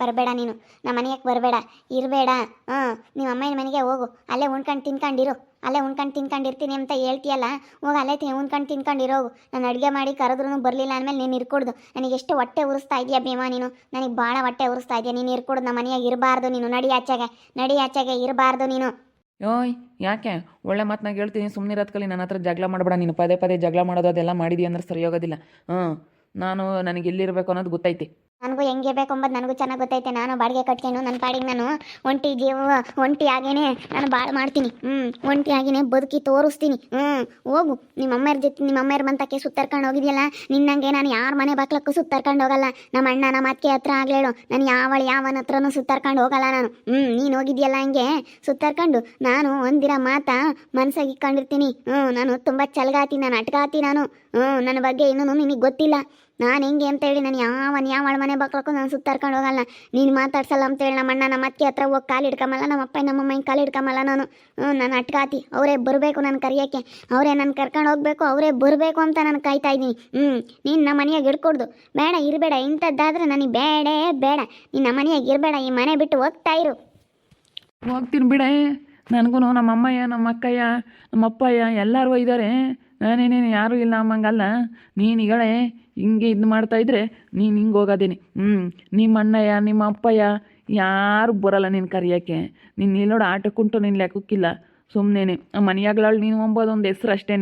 ಬರಬೇಡ ನೀನು. ನಮ್ಮ ಮನೆಯಕ್ಕೆ ಬರಬೇಡ, ಇರಬೇಡ. ಹಾಂ, ನೀವು ಅಮ್ಮನ ಮನೆಗೆ ಹೋಗು. ಅಲ್ಲೇ ಉಣ್ಕೊಂಡು ತಿನ್ಕೊಂಡಿರು. ಅಲ್ಲೇ ಉಣ್ಕೊಂಡು ತಿನ್ಕೊಂಡಿರ್ತೀನಿ ಅಂತ ಹೇಳ್ತೀಯಲ್ಲ? ಹೋಗಿ ಅಲ್ಲೇ ತಿ, ಉಣ್ಕೊಂಡು ತಿನ್ಕೊಂಡಿರೋಗು ನಾನು ಅಡುಗೆ ಮಾಡಿ ಕರೆದ್ರೂ ಬರಲಿಲ್ಲ ಅಂದಮೇಲೆ ನೀನು ಇರ್ಕೊಡ್ದು. ನನಗೆ ಎಷ್ಟು ಹೊಟ್ಟೆ ಉರಿಸ್ತಾ ಇದೆಯಾ ಭೀಮಾ ನೀನು? ನನಗೆ ಭಾಳ ಹೊಟ್ಟೆ ಉರಿಸ್ತಾ ಇದೆಯಾ? ನೀನು ಇರ್ಕೊಡ್ದು ನಮ್ಮ ಮನೆಯಾಗ ಇರಬಾರ್ದು ನೀನು. ನಡಿ ಆಚೆಗೆ ನಡಿ ಆಚೆಗೆ, ಇರಬಾರ್ದು ನೀನು. ಓಯ್, ಯಾಕೆ? ಒಳ್ಳೆ ಮಾತನಾಗ ಹೇಳ್ತೀನಿ. ಸುಮ್ಮನೆ ಕಲಿ ನನ್ನ ಹತ್ರ ಜಗಳ ಮಾಡಬೇಡ ನೀನು. ಪದೇ ಪದೇ ಜಗಳ ಮಾಡೋದು ಅದೆಲ್ಲ ಮಾಡಿದೀಯ ಅಂದ್ರೆ ಸರಿ ಹೋಗೋದಿಲ್ಲ. ಹ್ಞೂ ನಾನು ನನಗೆ ಎಲ್ಲಿರಬೇಕು ಅನ್ನೋದು ಗೊತ್ತೈತಿ. ನನಗೂ ಹೆಂಗೆ ಬೇಕು ಅಂಬದು ನನಗೂ ಚೆನ್ನಾಗಿ ಗೊತ್ತೈತೆ. ನಾನು ಬಾಡಿಗೆ ಕಟ್ಕೊಂಡು ನನ್ನ ಪಾಡಿಗೆ ನಾನು ಒಂಟಿ ಜೀವ, ಒಂಟಿ ಆಗೇನೆ ನಾನು ಭಾಳ ಮಾಡ್ತೀನಿ. ಹ್ಞೂ ಒಂಟಿ ಆಗಿನೇ ಬದುಕಿ ತೋರಿಸ್ತೀನಿ. ಹ್ಞೂ ಹೋಗು. ನಿಮ್ಮ ಅಮ್ಮರ ಜೊತೆ ನಿಮ್ಮ ಅಮ್ಮರ ಬಂತಕ್ಕೆ ಸುತ್ತರ್ಕೊಂಡು ಹೋಗಿದ್ಯಲ್ಲ? ನಿನ್ನಂಗೆ ನಾನು ಯಾರ ಮನೆ ಬಾಕ್ಲಕ್ಕೂ ಸುತ್ತರ್ಕೊಂಡು ಹೋಗಲ್ಲ. ನಮ್ಮ ಅಣ್ಣ, ನಮ್ಮ ಅತ್ತಿಗೆ ಹತ್ರ ಆಗ್ಲೇಳು ನಾನು ಯಾವಳು ಯಾವನ ಹತ್ರನೂ ಸುತ್ತರ್ಕೊಂಡು ಹೋಗಲ್ಲ ನಾನು. ಹ್ಞೂ ನೀನು ಹೋಗಿದ್ಯಲ್ಲ ಹಂಗೆ? ಸುತ್ತರ್ಕೊಂಡು ನಾನು ಒಂದಿರ ಮಾತಾ ಮನಸ್ಸಾಗಿ ಇಟ್ಕೊಂಡಿರ್ತೀನಿ ಹ್ಞೂ ನಾನು ತುಂಬ ಚಲ್ಗಾತಿ, ನಾನು ಅಟ್ಗಾತಿ ನಾನು. ಹ್ಞೂ ನನ್ನ ಬಗ್ಗೆ ಇನ್ನೂ ನಿನಗೆ ಗೊತ್ತಿಲ್ಲ. ನಾನು ಹೆಂಗೆ ಅಂತ ಹೇಳಿ ನಾನು ಯಾವನ್ ಯಾವ ಮನೆ ಬಕ್ಲಕ್ಕೂ ನಾನು ಸುತ್ತಾರ್ಕೊಂಡು ಹೋಗಲ್ಲ. ನೀನು ಮಾತಾಡ್ಸಲ್ಲ ಅಂತೇಳಿ ನಮ್ಮ ಅಣ್ಣ ನಮ್ಮ ಅತ್ತೆ ಹತ್ರ ಹೋಗಿ ಕಾಲು ಹಿಡ್ಕೊಂಬಲ್ಲ, ನಮ್ಮ ಅಪ್ಪ ನಮ್ಮ ಅಮ್ಮನ ಕಾಲು ಹಿಡ್ಕೊಂಬಲ್ಲ ನಾನು. ನಾನು ಅಟ್ಕಾತಿ ಅವರೇ ಬರಬೇಕು ನಾನು ಕರಿಯೋಕ್ಕೆ. ಅವರೇ ನಾನು ಕರ್ಕೊಂಡು ಹೋಗಬೇಕು, ಅವರೇ ಬರಬೇಕು ಅಂತ ನಾನು ಕಾಯ್ತಾ ಇದ್ದೀನಿ. ಹ್ಞೂ, ನೀನು ನಮ್ಮ ಮನೆಯಾಗ ಹಿಡ್ಕೊಡ್ದು. ಬೇಡ, ಇರಬೇಡ, ಇಂಥದ್ದಾದ್ರೆ ನನಗೆ ಬೇಡೇ ಬೇಡ. ನೀನು ನಮ್ಮ ಮನೆಯಾಗ ಇರಬೇಡ, ಈ ಮನೆ ಬಿಟ್ಟು ಹೋಗ್ತಾ ಇರು. ಹೋಗ್ತೀನಿ ಬಿಡ. ನನಗೂ ನಮ್ಮ ಅಮ್ಮಯ್ಯ, ನಮ್ಮ ಅಕ್ಕಯ್ಯ, ನಮ್ಮ ಅಪ್ಪಯ್ಯ ಎಲ್ಲರೂ ಇದ್ದಾರೆ ನಾನೇನೇನು ಯಾರೂ ಇಲ್ಲ ಅಮ್ಮಂಗಲ್ಲ ನೀನು ಹಿಂಗೆ ಇದು ಮಾಡ್ತಾಯಿದ್ರೆ ನೀನು ಹಿಂಗೆ ಹೋಗೋದೇನೆ. ಹ್ಞೂ ನಿಮ್ಮ ಅಣ್ಣಯ್ಯ ನಿಮ್ಮ ಅಪ್ಪಯ್ಯ ಯಾರು ಬರಲ್ಲ ನೀನು ಕರಿಯೋಕ್ಕೆ. ನೀನು ಇಲ್ಲೋಡು ಆಟಕ್ಕುಂಟು ನಿನ್ನ ಲೆಕ್ಕಕ್ಕಿಲ್ಲ. ಸುಮ್ಮನೆ ಮನೆಯಾಗ್ಲಾಳು ನೀನು ಒಂಬೋದೊಂದು ಹೆಸ್ರು ಅಷ್ಟೇ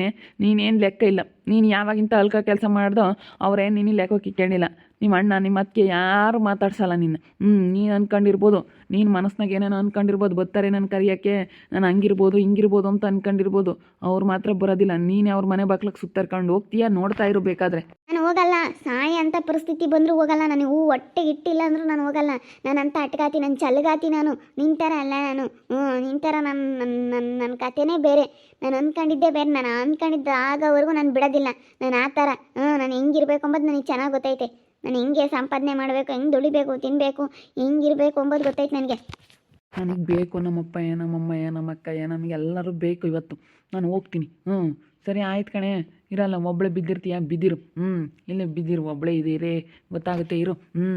ನೀನೇನು ಲೆಕ್ಕ ಇಲ್ಲ. ನೀನು ಯಾವಾಗಿಂತ ಅಲ್ಕ ಕೆಲಸ ಮಾಡ್ದೋ ಅವ್ರೇನು ನೀನು ಲೆಕ್ಕಕ್ಕೆ ಕೇಳಿಲ್ಲ ನಿಮ್ಮ ಅಣ್ಣ ನಿಮ್ಮ ಅತ್ತಿಗೆ ಯಾರು ಮಾತಾಡ್ಸಲ್ಲ ನಿನ್ನ. ಹ್ಞೂ ನೀನು ಅಂದ್ಕೊಂಡಿರ್ಬೋದು ನೀನು ಮನಸ್ನಾಗ ಏನೇನೋ ಅಂದ್ಕೊಂಡಿರ್ಬೋದು ಬರ್ತಾರೆ ನಾನು ಕರಿಯೋಕ್ಕೆ. ನಾನು ಹಂಗಿರ್ಬೋದು, ಹಿಂಗಿರ್ಬೋದು ಅಂತ ಅಂದ್ಕೊಂಡಿರ್ಬೋದು ಅವ್ರು ಮಾತ್ರ ಬರೋದಿಲ್ಲ. ನೀನೇ ಅವ್ರ ಮನೆ ಬಾಕ್ಲಕ್ಕೆ ಸುತ್ತರ್ಕೊಂಡು ಹೋಗ್ತೀಯಾ? ನೋಡ್ತಾ ಇರು ಬೇಕಾದ್ರೆ. ನಾನು ಹೋಗಲ್ಲ, ಸಾಯ ಅಂತ ಪರಿಸ್ಥಿತಿ ಬಂದರೂ ಹೋಗಲ್ಲ ನಾನು ಹೂ ಹೊಟ್ಟೆ ಇಟ್ಟಿಲ್ಲ ಅಂದರೂ ನಾನು ಹೋಗಲ್ಲ. ನಾನು ಅಂತ ಅಟ್ಕಾತಿ ನಾನು ಚಲ್ಗಾತಿ ನಾನು. ಥರ ಅಲ್ಲ ನಾನು. ಹ್ಞೂ ನಿನ್ನ ಥರ ನನ್ನ ನನ್ನ ನನ್ನ ಕಥೆನೇ ಬೇರೆ. ನಾನು ಅಂದ್ಕೊಂಡಿದ್ದೆ ಬೇರೆ. ನಾನು ಅಂದ್ಕೊಂಡಿದ್ದ ಆಗೋವರೆಗೂ ನಾನು ಬಿಡೋದಿಲ್ಲ. ನಾನು ಆ ಥರ. ಹ್ಞೂ ನಾನು ಹೆಂಗಿರ್ಬೇಕು ಅಂಬೋದು ನನಗೆ ಚೆನ್ನಾಗಿ ಗೊತ್ತೈತೆ. ನಾನು ಹೆಂಗೆ ಸಂಪಾದನೆ ಮಾಡಬೇಕು, ಹೆಂಗೆ ದುಡಿಬೇಕು ತಿನ್ನಬೇಕು ಹೆಂಗಿರ್ಬೇಕು ಅಂಬೋದು ಗೊತ್ತೈತೆ ನನಗೆ. ನನಗೆ ಬೇಕು ನಮ್ಮಪ್ಪ ಏ ನಮ್ಮಮ್ಮ ಏ ನಮ್ಮ ಅಕ್ಕಯ್ಯ ನಮಗೆಲ್ಲರೂ ಬೇಕು ಇವತ್ತು. ನಾನು ಹೋಗ್ತೀನಿ. ಹ್ಞೂ ಸರಿ, ಆಯ್ತು ಕಣೆ. ಇರಲ್ಲ ಒಬ್ಬಳೆ ಬಿದ್ದಿರ್ತೀಯ? ಬಿದ್ದಿರು. ಹ್ಞೂ ಇಲ್ಲೇ ಬಿದ್ದಿರು ಒಬ್ಬಳೇ ಇರೇ. ಗೊತ್ತಾಗುತ್ತೆ, ಇರು. ಹ್ಞೂ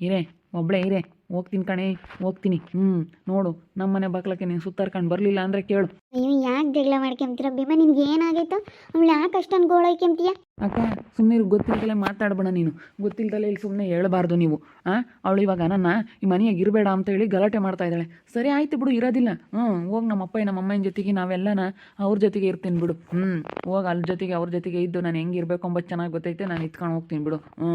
ಇರೇ ಒಬ್ಬಳೆ ಇರೇ. ಹೋಗ್ತೀನಿ ಕಣೆ, ಹೋಗ್ತೀನಿ. ಹ್ಞೂ ನೋಡು ನಮ್ಮ ಮನೆ ಬಾಗ್ಲಕ್ಕೆ ನೀನು ಸುತ್ತಾರ್ಕೊಂಡು ಬರಲಿಲ್ಲ ಅಂದರೆ ಕೇಳು. ನೀವು ಯಾಕೆ ಜಗಳ ಮಾಡ್ಕೊಂತೀರ ಭೀಮಾ ನಿನ್ಗೆ ಏನಾಗೈತೋ? ಅವಳು ಯಾಕೆ ಅಷ್ಟೊಂದು ಗೋಳೈಕೊಂತೀಯ ಅಕ್ಕ ಸುಮ್ಮನೆ ಗೊತ್ತಿಲ್ದಲೆ ಮಾತಾಡ್ಬೇಡ ನೀನು. ಗೊತ್ತಿಲ್ದಲೆ ಇಲ್ಲಿ ಸುಮ್ಮನೆ ಹೇಳಬಾರ್ದು ನೀವು. ಹಾಂ ಅವಳು ಇವಾಗ ನನ್ನ ಈ ಮನೆಯಾಗ ಇರಬೇಡ ಅಂತ ಹೇಳಿ ಗಲಾಟೆ ಮಾಡ್ತಾ ಇದ್ದಾಳೆ. ಸರಿ ಆಯ್ತು ಬಿಡು ಇರೋದಿಲ್ಲ. ಹ್ಞೂ ಹೋಗಿ ನಮ್ಮ ಅಪ್ಪ ನಮ್ಮ ಅಮ್ಮನ ಜೊತೆಗೆ ನಾವೆಲ್ಲನ ಅವ್ರ ಜೊತೆಗೆ ಇರ್ತೀನಿ ಬಿಡು. ಹ್ಞೂ ಹೋಗಿ ಅಲ್ಲಿ ಜೊತೆಗೆ ಅವ್ರ ಜೊತೆಗೆ ಇದ್ದು ನಾನು ಹೆಂಗೆ ಇರಬೇಕು ಅಂಬ ಚೆನ್ನಾಗಿ ಗೊತ್ತೈತೆ ನಾನು ಇತ್ಕೊಂಡು ಹೋಗ್ತೀನಿ ಬಿಡು. ಹ್ಞೂ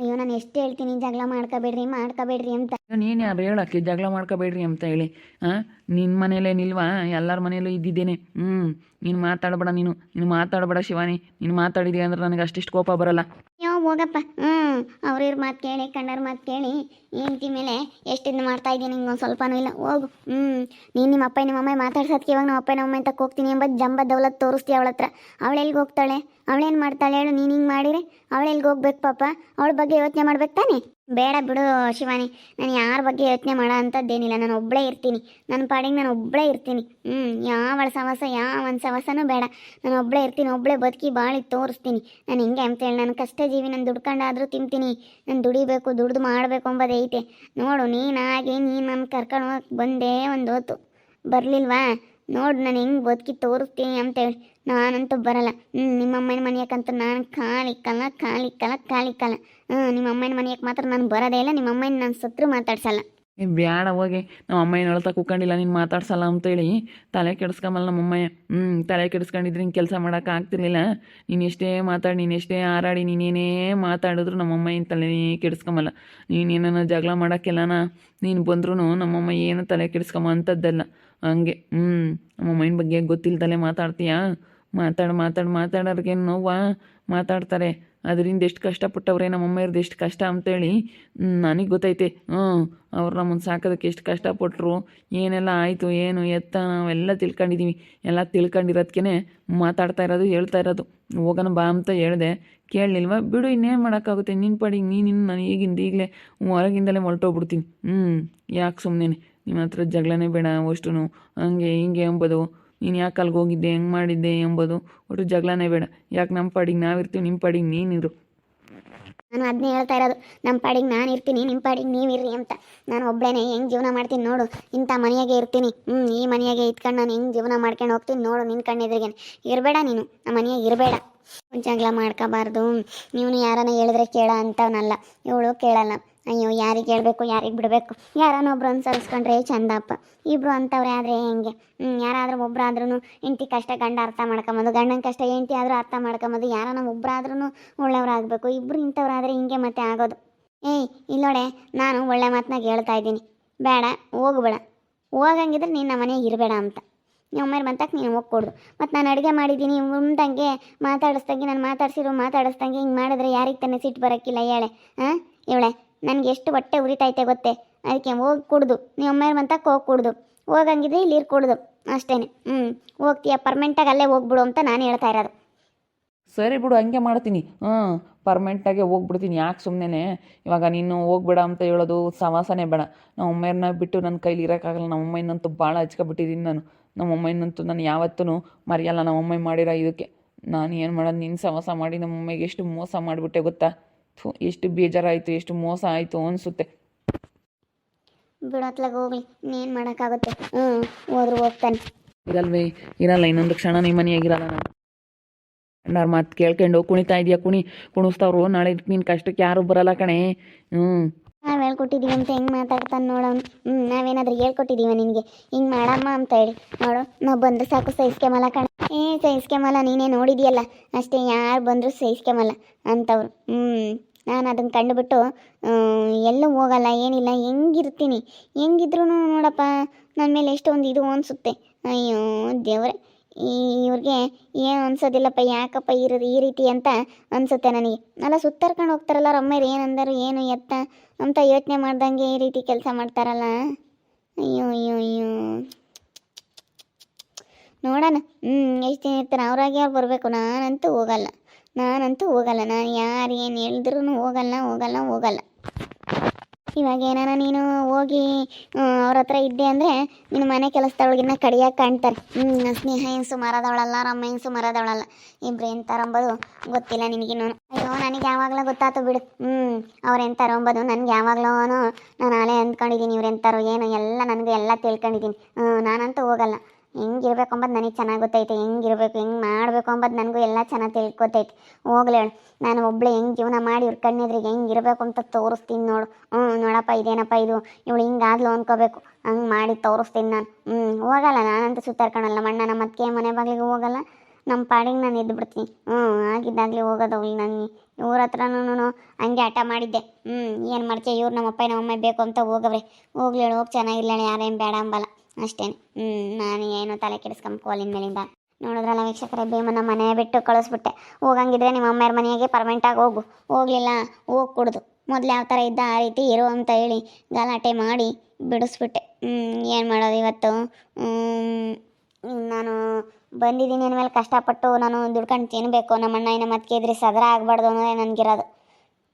ಅಯ್ಯೋ ನಾನು ಎಷ್ಟು ಹೇಳ್ತೀನಿ ಜಗಳ ಮಾಡ್ಕೋಬೇಡ್ರಿ ಮಾಡ್ಕೋಬೇಡ್ರಿ ಅಂತ. ನೀನು ಯಾರು ಹೇಳಕ್ಕೆ ಜಗಳ ಮಾಡ್ಕೋಬೇಡ್ರಿ ಅಂತ ಹೇಳಿ ಹಾಂ ನಿನ್ನ ಮನೇಲೇ ನಿಲ್ವಾ? ಎಲ್ಲರ ಮನೇಲೂ ಇದ್ದಿದ್ದೇನೆ. ಹ್ಞೂ ನೀನು ಮಾತಾಡಬೇಡ ನೀನು. ನೀನು ಮಾತಾಡಬೇಡ ಶಿವಾನಿ. ನೀನು ಮಾತಾಡಿದೀಯ ಅಂದ್ರೆ ನನಗೆ ಅಷ್ಟಿಷ್ಟು ಕೋಪ ಬರಲ್ಲ. ಹೋಗಪ್ಪ. ಹ್ಞೂ ಅವ್ರಿವ್ರ ಮಾತು ಕೇಳಿ, ಕಣ್ಣರ ಮಾತು ಕೇಳಿ. ಹೆಂಡತಿ ಮೇಲೆ ಎಷ್ಟು ಇದು ಮಾಡ್ತಾ ಇದ್ದೀನಿ ನಿಂಗೆ ಒಂದು ಸ್ವಲ್ಪನೂ ಇಲ್ಲ. ಹೋಗು. ಹ್ಞೂ ನೀನು ನಿಮ್ಮ ಅಪ್ಪ ನಿಮ್ಮ ಅಮ್ಮ ಮಾತಾಡ್ಸೋದಕ್ಕೆ ಇವಾಗ ನಮ್ಮ ಅಪ್ಪ ನಮ್ಮ ಅಮ್ಮ ತಕ್ಕ ಹೋಗ್ತೀನಿ ಎಂಬ ಜಂಬ ದೌಲತ್ ತೋರಿಸ್ತೀವಿ ಅವಳ ಹತ್ರ. ಅವಳೆಲ್ಲಿಗೆ ಹೋಗ್ತಾಳೆ? ಅವಳೇನು ಮಾಡ್ತಾಳೆ ಹೇಳು, ನೀನು ಹಿಂಗೆ ಮಾಡಿರಿ ಅವಳೆಲ್ಲಿಗೆ ಹೋಗ್ಬೇಕು ಪಾಪ? ಅವಳ ಬಗ್ಗೆ ಯೋಚನೆ ಮಾಡ್ಬೇಕು ತಾನೆ? ಬೇಡ ಬಿಡು ಶಿವಾನಿ, ನಾನು ಯಾರ ಬಗ್ಗೆ ಯೋಚನೆ ಮಾಡೋ ಅಂಥದ್ದೇನಿಲ್ಲ ನಾನು ಒಬ್ಬಳೇ ಇರ್ತೀನಿ. ನನ್ನ ಪಾಡಿಗೆ ನಾನು ಒಬ್ಬಳೇ ಇರ್ತೀನಿ. ಹ್ಞೂ ಯಾವಳ ಸವಾಸ ಯಾವ ಒಂದು ಸವಾಸನೂ ಬೇಡ. ನಾನು ಒಬ್ಬಳೇ ಇರ್ತೀನಿ ಒಬ್ಬಳೇ ಬದುಕಿ ಬಾಳಿ ತೋರಿಸ್ತೀನಿ. ನಾನು ಹಿಂಗೆ ಅಂತೇಳಿ ನಾನು ಕಷ್ಟ ಜೀವಿ ನಾನು ದುಡ್ಕೊಂಡಾದರೂ ತಿಂತೀನಿ. ನಾನು ದುಡಿಬೇಕು, ದುಡ್ದು ಮಾಡಬೇಕು ಅಂಬೋದೇ ಐತೆ. ನೋಡು, ನೀನಾಗಿ ನೀನು ನನ್ನ ಕರ್ಕೊಂಡು ಹೋಗಕ್ಕೆ ಬಂದೇ ಒಂದು ಹೊತ್ತು. ಬರಲಿಲ್ವಾ? ನೋಡು, ನಾನು ಹೆಂಗೆ ಬದುಕಿ ತೋರಿಸ್ತೀನಿ ಅಂತೇಳಿ ನಾನಂತೂ ಬರಲ್ಲ. ಹ್ಞೂ ನಿಮ್ಮ ಅಮ್ಮನ ಮನೆಯಕ್ಕಂತೂ ನಾನು ಕಾಲಿಕ್ಕಲ್ಲ ಕಾಲಿಕ್ಕಲ್ಲ ಕಾಲಿಕ್ಕಲ್ಲ ಹ್ಞೂ ನಿಮ್ಮ ಅಮ್ಮನ ಮನೆಯಕ್ಕೆ ಮಾತ್ರ ನಾನು ಬರೋದೇ ಇಲ್ಲ. ನಿಮ್ಮ ಅಮ್ಮನ ನಾನು ಸತ್ರು ಮಾತಾಡ್ಸಲ್ಲ. ಏ, ಬ್ಯಾಡ ಹೋಗಿ. ನಮ್ಮ ಅಮ್ಮ ಏನು ಹೇಳ್ತಾ ಕೂಕೊಂಡಿಲ್ಲ ನೀನು ಮಾತಾಡ್ಸಲ್ಲ ಅಂತೇಳಿ ತಲೆ ಕೆಡಿಸ್ಕೊಂಬಲ್ಲ ನಮ್ಮ ಅಮ್ಮಯ್ಯ. ಹ್ಞೂ ತಲೆ ಕೆಡಿಸ್ಕೊಂಡಿದ್ರೆ ಹಿಂಗೆ ಕೆಲಸ ಮಾಡೋಕೆ ಆಗ್ತಿರ್ಲಿಲ್ಲ. ನೀನು ಎಷ್ಟೇ ಮಾತಾಡಿ, ನೀನು ಎಷ್ಟೇ ಆರಾಡಿ ನೀನೇನೇ ಮಾತಾಡಿದ್ರು ನಮ್ಮ ಏನು ತಲೆನೇ ಕೆಡಿಸ್ಕೊಂಬಲ್ಲ. ನೀನು ಏನನ್ನ ಜಗಳ ಮಾಡೋಕ್ಕೆಲ್ಲನ? ನೀನು ಬಂದ್ರೂ ನಮ್ಮಮ್ಮ ಏನು ತಲೆ ಕೆಡಿಸ್ಕೊಂಬ ಅಂಥದ್ದಲ್ಲ ಹಂಗೆ ಹ್ಞೂ ಮೈನ್ ಬಗ್ಗೆ ಗೊತ್ತಿಲ್ದಲೆ ಮಾತಾಡ್ತೀಯಾ? ಮಾತಾಡಿ ಮಾತಾಡಿ ಮಾತಾಡೋರ್ಗೇನು ನೋವಾ ಮಾತಾಡ್ತಾರೆ. ಅದರಿಂದ ಎಷ್ಟು ಕಷ್ಟಪಟ್ಟವ್ರೆ? ನಮ್ಮ ಇರ್ದು ಎಷ್ಟು ಕಷ್ಟ ಅಂತೇಳಿ ನನಗೆ ಗೊತ್ತೈತೆ. ಹ್ಞೂ, ಅವ್ರು ನಮ್ಮನ್ನು ಸಾಕೋದಕ್ಕೆ ಎಷ್ಟು ಕಷ್ಟಪಟ್ಟರು ಏನೆಲ್ಲ ಆಯಿತು, ಏನು, ಎತ್ತ, ನಾವೆಲ್ಲ ತಿಳ್ಕೊಂಡಿದ್ದೀವಿ ಎಲ್ಲ ತಿಳ್ಕೊಂಡಿರೋದಕ್ಕೆ ಮಾತಾಡ್ತಾ ಇರೋದು, ಹೇಳ್ತಾ ಇರೋದು. ಹೋಗೋಣ ಬಾ ಅಂತ ಹೇಳಿದೆ. ಕೇಳಲಿಲ್ವ? ಬಿಡು, ಇನ್ನೇನು ಮಾಡೋಕ್ಕಾಗುತ್ತೆ? ನಿನ್ನ ಪಾಡಿಗೆ ನೀನು, ನಾನು ಈಗಿಂದ ಈಗಲೇ ಹೊರಗಿಂದಲೇ ಹೊರಟೋಗ್ಬಿಡ್ತೀನಿ. ಹ್ಞೂ ಯಾಕೆ ಸುಮ್ಮನೆ ನಿಮ್ಮ ಹತ್ರ ಜಗಳನೇ ಬೇಡ ಅಷ್ಟು ಹಂಗೆ ಹಿಂಗೆ ಎಂಬುದು. ನೀನು ಯಾಕೆ ಅಲ್ಲಿಗೆ ಹೋಗಿದ್ದೆ? ಹೆಂಗೆ ಮಾಡಿದ್ದೆ ಎಂಬುದು. ಒಟ್ಟು ಜಗಳನೇ ಬೇಡ. ಯಾಕೆ ನಮ್ಮ ಪಾಡಿಗೆ ನಾವಿರ್ತೀವಿ ನಿಮ್ಮ ಪಾಡಿಗೆ ನೀನಿರು ನಾನು ಅದನ್ನೇ ಹೇಳ್ತಾ ಇರೋದು. ನಮ್ಮ ಪಾಡಿಗೆ ನಾನು ಇರ್ತೀನಿ ನಿಮ್ಮ ಪಾಡಿಗೆ ನೀವು ಇರ್ರಿ ಅಂತ. ನಾನು ಒಬ್ಬಳೇನೆ ಹೆಂಗೆ ಜೀವನ ಮಾಡ್ತೀನಿ ನೋಡು. ಇಂಥ ಮನೆಯಾಗೆ ಇರ್ತೀನಿ. ಹ್ಞೂ ಈ ಮನೆಯಾಗೆ ಇದ್ಕೊಂಡು ನಾನು ಹೆಂಗೆ ಜೀವನ ಮಾಡ್ಕೊಂಡು ಹೋಗ್ತೀನಿ ನೋಡು ನಿನ್ನ ಕಣ್ಣೆದ್ರಿಗೆ ಇರಬೇಡ ನೀನು. ನಮ್ಮ ಮನೆಯಾಗೆ ಇರಬೇಡ. ಜಗಳ ಮಾಡ್ಕೋಬಾರ್ದು. ನೀವು ಯಾರನ್ನ ಹೇಳಿದ್ರೆ ಕೇಳ ಅಂತವನಲ್ಲ. ಇವಳು ಕೇಳಲ್ಲ. ಅಯ್ಯೋ, ಯಾರಿಗೆ ಹೇಳಬೇಕು, ಯಾರಿಗೆ ಬಿಡಬೇಕು? ಯಾರನ್ನ ಒಬ್ರು ಅನುಸರಿಸ್ಕೊಂಡ್ರೆ ಚಂದಪ್ಪ. ಇಬ್ರು ಅಂತವ್ರೆ ಆದರೆ ಹೆಂಗೆ? ಯಾರಾದ್ರೂ ಒಬ್ರಾದ್ರೂ ಹೆಂಡತಿ ಕಷ್ಟ ಗಂಡ ಅರ್ಥ ಮಾಡ್ಕೊಂಬೋದು, ಗಂಡನ ಕಷ್ಟ ಹೆಂಡತಿ ಆದರೂ ಅರ್ಥ ಮಾಡ್ಕೊಂಬೋದು, ಯಾರನ್ನ ಒಬ್ಬರಾದ್ರೂ ಒಳ್ಳೆಯವರಾಗಬೇಕು ಇಬ್ಬರು ಇಂಥವ್ರಾದರೆ ಹಿಂಗೆ ಮತ್ತೆ ಆಗೋದು. ಏಯ್ ಇಲ್ಲೋಡೆ ನಾನು ಒಳ್ಳೆ ಮಾತನಾಗ ಹೇಳ್ತಾ ಇದ್ದೀನಿ. ಬೇಡ, ಹೋಗ್ಬೇಡ. ಹೋಗಂಗಿದ್ರೆ ನೀನು ನಮ್ಮ ಮನೆಗೆ ಇರಬೇಡ ಅಂತ. ನೀವು ಒಮ್ಮೆ ಬಂತಕ್ಕೆ ನೀನು ಹೋಗ್ಕೊಡ್ದು ಮತ್ತು ನಾನು ಅಡುಗೆ ಮಾಡಿದ್ದೀನಿ ಉಂಡಂಗೆ ಮಾತಾಡಿಸ್ದಂಗೆ, ನಾನು ಮಾತಾಡ್ಸಿರೋ ಮಾತಾಡಿಸ್ದಂಗೆ ಹಿಂಗೆ ಮಾಡಿದ್ರೆ ಯಾರಿಗೆ ತಾನೇ ಸಿಟ್ಟು ಬರೋಕ್ಕಿಲ್ಲ ಹೇಳೆ ಹಾಂ ಇವಳೆ, ನನಗೆ ಎಷ್ಟು ಹೊಟ್ಟೆ ಉರಿತೈತೆ ಗೊತ್ತೇ? ಅದಕ್ಕೆ ಹೋಗಿ ಕುಡ್ದು, ನೀವು ಒಮ್ಮೆ ಬಂತಕ್ಕೆ ಹೋಗಿ ಕುಡ್ದು. ಹೋಗಂಗಿದ್ರೆ ಇಲ್ಲಿ ಕುಡ್ದು ಅಷ್ಟೇ ಹ್ಞೂ ಹೋಗ್ತೀಯ ಪರ್ಮೆಂಟಾಗಿ ಅಲ್ಲೇ ಹೋಗ್ಬಿಡು ಅಂತ ನಾನು ಹೇಳ್ತಾ ಇರೋದು. ಸರಿ ಬಿಡು, ಹಂಗೆ ಮಾಡ್ತೀನಿ. ಹಾಂ ಪರ್ಮನೆಂಟಾಗೆ ಹೋಗ್ಬಿಡ್ತೀನಿ, ಯಾಕೆ ಸುಮ್ಮನೆ ಇವಾಗ ನೀನು ಹೋಗ್ಬೇಡ ಅಂತ ಹೇಳೋದು ಸವಾಸನೆ ಬೇಡ. ನಮ್ಮ ಅಮ್ಮೇರನ್ನ ಬಿಟ್ಟು ನನ್ನ ಕೈಲಿ ಇರೋಕ್ಕಾಗಲ್ಲ ನಮ್ಮ ಅಮ್ಮಯ್ಯನಂತೂ ಭಾಳ ಹಚ್ಕೊಬಿಟ್ಟಿದ್ದೀನಿ ನಾನು. ನಮ್ಮ ಅಮ್ಮಯ್ಯನಂತೂ ನಾನು ಯಾವತ್ತೂ ಮರೆಯಲ್ಲ ನಮ್ಮಮ್ಮ ಮಾಡಿರೋ ಇದಕ್ಕೆ. ನಾನು ಏನು ಮಾಡೋದು? ನಿನ್ನ ಸವಾಸ ಮಾಡಿ ನಮ್ಮಮ್ಮಿಗೆ ಎಷ್ಟು ಮೋಸ ಮಾಡಿಬಿಟ್ಟೆ ಗೊತ್ತಾ? ಥೂ ಎಷ್ಟು ಬೇಜಾರಾಯಿತು ಎಷ್ಟು ಮೋಸ ಆಯಿತು ಅನಿಸುತ್ತೆ. ಬಿಡೋತ್ಲಾಗ ಹೋಗ್ಲಿ ಇನ್ನೇನು ಮಾಡೋಕ್ಕಾಗುತ್ತೆ. ಹ್ಞೂ ಹೋದ್ರು ಹೋಗ್ತಾನೆ. ಇರಲ್ವೇ ಇರಲ್ಲ ಇನ್ನೊಂದು ಕ್ಷಣ ನಿಮ್ಮ ಮನೆಯಾಗಿರಲ್ಲ ನಾನು. ಅಣ್ಣಾರ ಮಾತು ಕೇಳ್ಕೊಂಡು ಕುಣಿತಾ ಇದೆಯಾ ಕುಣಿ? ಕುಣಿಸ್ತವ್ರು ನಾಳೆ ನಿನ್ನ ಕಷ್ಟಕ್ಕೆ ಯಾರೂ ಬರಲ್ಲ ಕಣೆ. ಹ್ಞೂ ನಾವು ಹೇಳ್ಕೊಟ್ಟಿದ್ದೀವಿ ಅಂತ ಹೆಂಗೆ ಮಾತಾಡ್ತಾನೆ ನೋಡೋನು ಹ್ಞೂ ನಾವೇನಾದ್ರೂ ಹೇಳ್ಕೊಟ್ಟಿದ್ದೀವ ನಿನಗೆ? ಹಿಂಗೆ ಮಾಡಮ್ಮ ಅಂತ ಹೇಳಿ. ನೋಡು, ನಾವು ಬಂದರೆ ಸಾಕು ಸಹಿಸ್ಕೆಮಲ್ಲ ಕಣ. ಏ ಸಹಿಸ್ಕೆಮಲ್ಲ ನೀನೇ ನೋಡಿದೆಯಲ್ಲ? ಅಷ್ಟೇ, ಯಾರು ಬಂದರೂ ಸಹಿಸ್ಕೆಮಲ್ಲ ಅಂತವ್ರು. ಹ್ಞೂ ನಾನು ಅದನ್ನು ಕಂಡುಬಿಟ್ಟು ಎಲ್ಲೂ ಹೋಗಲ್ಲ, ಏನಿಲ್ಲ, ಹೆಂಗಿರ್ತೀನಿ? ಹೆಂಗಿದ್ರು ನೋಡಪ್ಪ ನನ್ನ ಮೇಲೆ ಎಷ್ಟೊಂದು ಇದು ಅನಿಸುತ್ತೆ. ಅಯ್ಯೋ, ದೇವ್ರೆ. ಈ ಇವ್ರಿಗೆ ಏನು ಅನ್ಸೋದಿಲ್ಲಪ್ಪ, ಯಾಕಪ್ಪ ಈ ಈ ರೀತಿ ಅಂತ ಅನಿಸುತ್ತೆ ನನಗೆ. ಅಲ್ಲ, ಸುತ್ತರ್ಕೊಂಡು ಹೋಗ್ತಾರಲ್ಲ ಏನು ಏನಂದರು, ಏನು ಎತ್ತ ಅಂತ ಯೋಚನೆ ಮಾಡ್ದಂಗೆ ಈ ರೀತಿ ಕೆಲಸ ಮಾಡ್ತಾರಲ್ಲ. ಅಯ್ಯೋ ಅಯ್ಯೋ ಅಯ್ಯೋ. ನೋಡೋಣ. ಹ್ಞೂ ಎಷ್ಟು ದಿನ ಇರ್ತಾರೆ, ಅವ್ರಾಗೆ ಅವ್ರು ಬರಬೇಕು. ನಾನಂತೂ ಹೋಗಲ್ಲ. ನಾನಂತೂ ಹೋಗಲ್ಲ. ನಾನು ಯಾರು, ಏನು ಹೇಳಿದ್ರು ಹೋಗಲ್ಲ ಹೋಗಲ್ಲ ಹೋಗಲ್ಲ. ಇವಾಗ ಏನಾರ ನೀನು ಹೋಗಿ ಅವ್ರ ಹತ್ರ ಇದ್ದೆ ಅಂದರೆ ನಿನ್ನ ಮನೆ ಕೆಲಸದೊಳಗಿನ್ನ ಕಡಿಯಾಗಿ ಕಾಣ್ತಾರೆ. ಹ್ಞೂ ಸ್ನೇಹ ಏನು ಸುಮಾರದವಳಲ್ಲ ರಮ್ಮ ಏನು ಸುಮಾರದವಳಲ್ಲ ಇಬ್ರು ಎಂತಾರಂಬೋದು ಗೊತ್ತಿಲ್ಲ ನಿನಗಿನ್ನು. ಅಯ್ಯೋ, ನನಗೆ ಯಾವಾಗಲೂ ಗೊತ್ತಾಯ್ತು ಬಿಡು. ಹ್ಞೂ ಅವ್ರು ಎಂತಾರ ಅಂಬೋದು ನನಗೆ ಯಾವಾಗಲೂ ನಾನು ಆಲೇ ಅಂದ್ಕೊಂಡಿದ್ದೀನಿ, ಇವ್ರು ಎಂತಾರೋ ಏನು, ಎಲ್ಲ ನನಗೆ ಎಲ್ಲ ತಿಳ್ಕೊಂಡಿದ್ದೀನಿ. ನಾನಂತೂ ಹೋಗಲ್ಲ. ಹೆಂಗಿರ್ಬೇಕು ಅಂಬದು ನನಗೆ ಚೆನ್ನಾಗಿ ಗೊತ್ತೈತೆ ಹೆಂಗಿರ್ಬೇಕು ಹೆಂಗೆ ಮಾಡಬೇಕು ಅಂಬದು ನನಗೂ ಎಲ್ಲ ಚೆನ್ನಾಗಿ ತಿಳ್ಕೊತೈತೆ. ಹೋಗ್ಲೇಳು ನಾನು ಒಬ್ಳು ಹೆಂಗೆ ಜೀವನ ಮಾಡಿ ಇವ್ರ ಕಣ್ಣೆದ್ರಿಗೆ ಹೆಂಗೆ ಇರಬೇಕು ಅಂತ ತೋರಿಸ್ತೀನಿ ನೋಡು. ಹ್ಞೂ ನೋಡಪ್ಪ, ಇದೇನಪ್ಪ ಇದು? ಇವಳು ಹಿಂಗಾದ್ಲು ಅನ್ಕೋಬೇಕು. ಹಂಗೆ ಮಾಡಿ ತೋರಿಸ್ತೀನಿ ನಾನು. ಹ್ಞೂ ಹೋಗಲ್ಲ, ನಾನಂತೂ ಸುತ್ತಾರ್ಕೊಳಲ್ಲ ಮಣ್ಣ, ನಮ್ಮ ಅದಕ್ಕೆ ಮನೆ ಬಾಗಿಲಿಗೆ ಹೋಗಲ್ಲ. ನಮ್ಮ ಪಾಡಿಗೆ ನಾನು ಎದ್ದು ಬಿಡ್ತೀನಿ. ಹ್ಞೂ ಆಗಿದ್ದಾಗಲೇ ಹೋಗೋದು ಅವ್ಳು ನಾನು ಇವ್ರ ಹತ್ರನೂ ಹಂಗೆ ಆಟ ಮಾಡಿದ್ದೆ. ಹ್ಞೂ ಏನು ಮಾಡ್ತೀಯ ಇವ್ರು? ನಮ್ಮಪ್ಪ ನಮ್ಮಮ್ಮ ಬೇಕು ಅಂತ ಹೋಗವ್ರೆ. ಹೋಗ್ಲಿ ಹೇಳು, ಹೋಗಿ ಚೆನ್ನಾಗಿಲ್ಲ ಯಾರೇನು ಬೇಡ ಅಂಬಲ್ಲ. ಅಷ್ಟೇ. ನಾನು ಏನು ತಲೆ ಕೆಡಿಸ್ಕೊಂಡು ಕೋಲಿನ ಮೇಲಿಂದ. ನೋಡಿದ್ರಲ್ಲ ವೀಕ್ಷಕರೇ, ಭೀಮನ ಮನೆ ಬಿಟ್ಟು ಕಳಿಸ್ಬಿಟ್ಟೆ. ಹೋಗಂಗಿದ್ರೆ ನಿಮ್ಮ ಅಮ್ಮಾರ ಮನೆಗೆ ಪರ್ಮನೆಂಟಾಗಿ ಹೋಗು. ಹೋಗಲಿಲ್ಲ ಹೋಗಿ ಕುಡ್ದು ಮೊದಲು ಯಾವ ಥರ ಇದ್ದ ಆ ರೀತಿ ಇರು ಅಂತ ಹೇಳಿ ಗಲಾಟೆ ಮಾಡಿ ಬಿಡಿಸ್ಬಿಟ್ಟೆ. ಏನು ಮಾಡೋದು ಇವತ್ತು? ನಾನು ಬಂದಿದ್ದೀನಿ ಅಂದಮೇಲೆ ಕಷ್ಟಪಟ್ಟು ನಾನು ದುಡ್ಕೊಂಡು ತಿನ್ನಬೇಕು ನಮ್ಮ ಅಣ್ಣ ನಮ್ಮ ಮತ್ತೆ ಇದ್ರೆ ಸದರ ಆಗಬಾರ್ದು ಅನ್ನೋದೇ ನನಗಿರೋದು.